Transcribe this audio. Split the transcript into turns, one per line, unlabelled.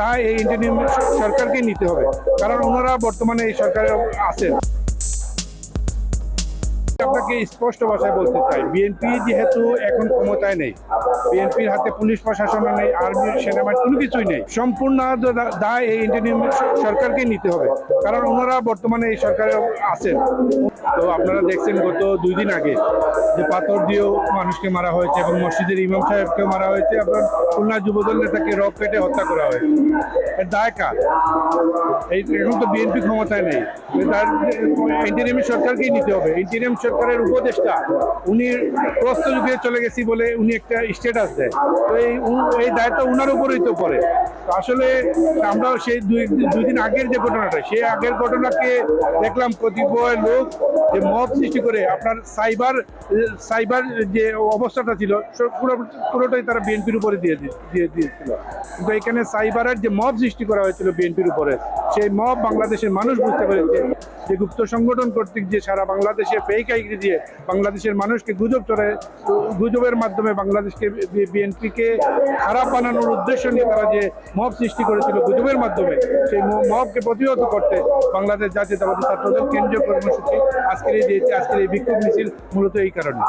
দায় এই ইন্টারনিয়াম সরকারকেই নিতে হবে। কারণ ওনারা বর্তমানে এই সরকারে আছেন। আপনাকে স্পষ্ট ভাষায় বলতে চাই, বিএনপি যেহেতু এখন ক্ষমতায় নেই, বিএনপির হাতে পুলিশ প্রশাসন নেই, আর্মি, সেনাবাহিনী কোনো কিছুই নেই, সম্পূর্ণ দায় এই ইন্টারনিয়াম সরকারকেই নিতে হবে, কারণ ওনারা বর্তমানে এই সরকারে আছেন। তো আপনারা দেখছেন গত দুই দিন আগে যে পাথর দিয়েও মানুষকে মারা হয়েছে এবং মসজিদের ইমাম সাহেবকেও মারা হয়েছে, এবং খুলনা যুবদল নেতাকে রক কেটে হত্যা করা হয়েছে। দায় কার? এই এখন তো বিএনপি ক্ষমতায় নেই। ইন্টারিয়াম সরকারকেই নিতে হবে। ইন্টারিয়াম সরকারের উপদেষ্টা, উনি প্রস্ত যুগে চলে গেছি বলে উনি একটা স্ট্যাটাস দেয়। তো এই এই দায়িত্ব উনার উপরেই তো পড়ে। আসলে আমরাও সেই দুই দুই দিন আগের যে ঘটনাটা, সেই আগের ঘটনাকে দেখলাম কতিপয় লোক যে মত সৃষ্টি করে, আপনার সাইবার সাইবার যে অবস্থাটা ছিল পুরো, পুরোটাই তারা বিএনপির উপরে দিয়ে দিয়ে দিয়েছিল। কিন্তু এখানে সাইবারের যে মত সৃষ্টি করা হয়েছিল বিএনপির উপরে সেই মব বাংলাদেশের মানুষ বুঝতে পেরেছে যে গুপ্ত সংগঠন কর্তৃক যে সারা বাংলাদেশে ফেক আইডি দিয়ে বাংলাদেশের মানুষকে গুজব চড়ে গুজবের মাধ্যমে বাংলাদেশকে বিএনপিকে খারাপ বানানোর উদ্দেশ্য নিয়ে তারা যে মব সৃষ্টি করেছিল গুজবের মাধ্যমে, সেই মবকে প্রতিহত করতে বাংলাদেশ জাতীয়তাবাদী ছাত্রদল কেন্দ্রীয় কর্মসূচি আজকের এই দিয়েছে আজকের এই বিক্ষোভ মিছিল মূলত এই কারণে।